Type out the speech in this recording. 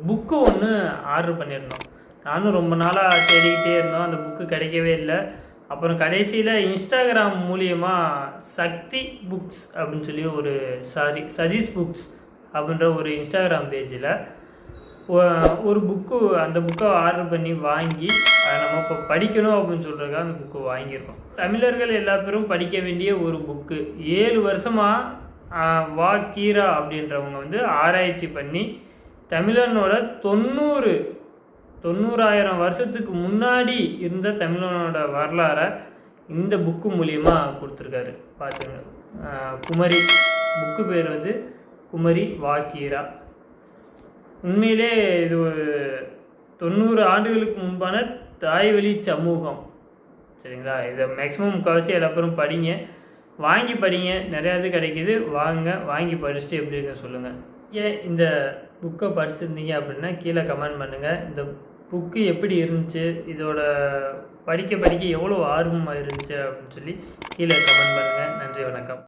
Book ஒன்று order பண்ணியிருந்தோம் நானும் ரொம்ப நாளாக தேடிக்கிட்டே இருந்தோம். அந்த புக்கு கிடைக்கவே இல்லை. அப்புறம் கடைசியில் இன்ஸ்டாகிராம் மூலியமாக சக்தி புக்ஸ் அப்படின்னு சொல்லி ஒரு சாரி சதீஷ் புக்ஸ் அப்படின்ற ஒரு இன்ஸ்டாகிராம் பேஜில் ஒரு புக்கு அந்த புக்கை ஆர்டர் பண்ணி வாங்கி அதை நம்ம இப்போ படிக்கணும் அப்படின்னு சொல்கிறதுக்காக அந்த புக்கு வாங்கியிருக்கோம். தமிழர்கள் எல்லா பேரும் படிக்க வேண்டிய ஒரு புக்கு ஏழு வருஷமாக வா கீரா அப்படின்றவங்க வந்து ஆராய்ச்சி பண்ணி தமிழனோட தொண்ணூறு தொண்ணூறாயிரம் வருஷத்துக்கு முன்னாடி இருந்த தமிழனோட வரலாறை இந்த புக்கு மூலியமாக கொடுத்துருக்காரு. பார்த்துங்க குமரி புக்கு பேர் வந்து குமரி வாக்கீரா. உண்மையிலே இது ஒரு தொண்ணூறு ஆண்டுகளுக்கு முன்பான தாய்வழி சமூகம். சரிங்களா? இதை மேக்ஸிமம் முக்கால்வாசி எல்லாப்பரும் படிங்க. வாங்கி படிங்க. நிறையா இது கிடைக்கிது. வாங்க வாங்கி படிச்சுட்டு எப்படி இருக்குன்னு சொல்லுங்கள் ஏன் இந்த புக்கை படிச்சிருந்தீங்க அப்படின்னா கீழே கமெண்ட் பண்ணுங்கள் இந்த புக்கு எப்படி இருந்துச்சு? இதோட படிக்க படிக்க எவ்வளோ ஆர்வமாக இருந்துச்சு அப்படின்னு சொல்லி கீழே கமெண்ட் பண்ணுங்கள் நன்றி வணக்கம்.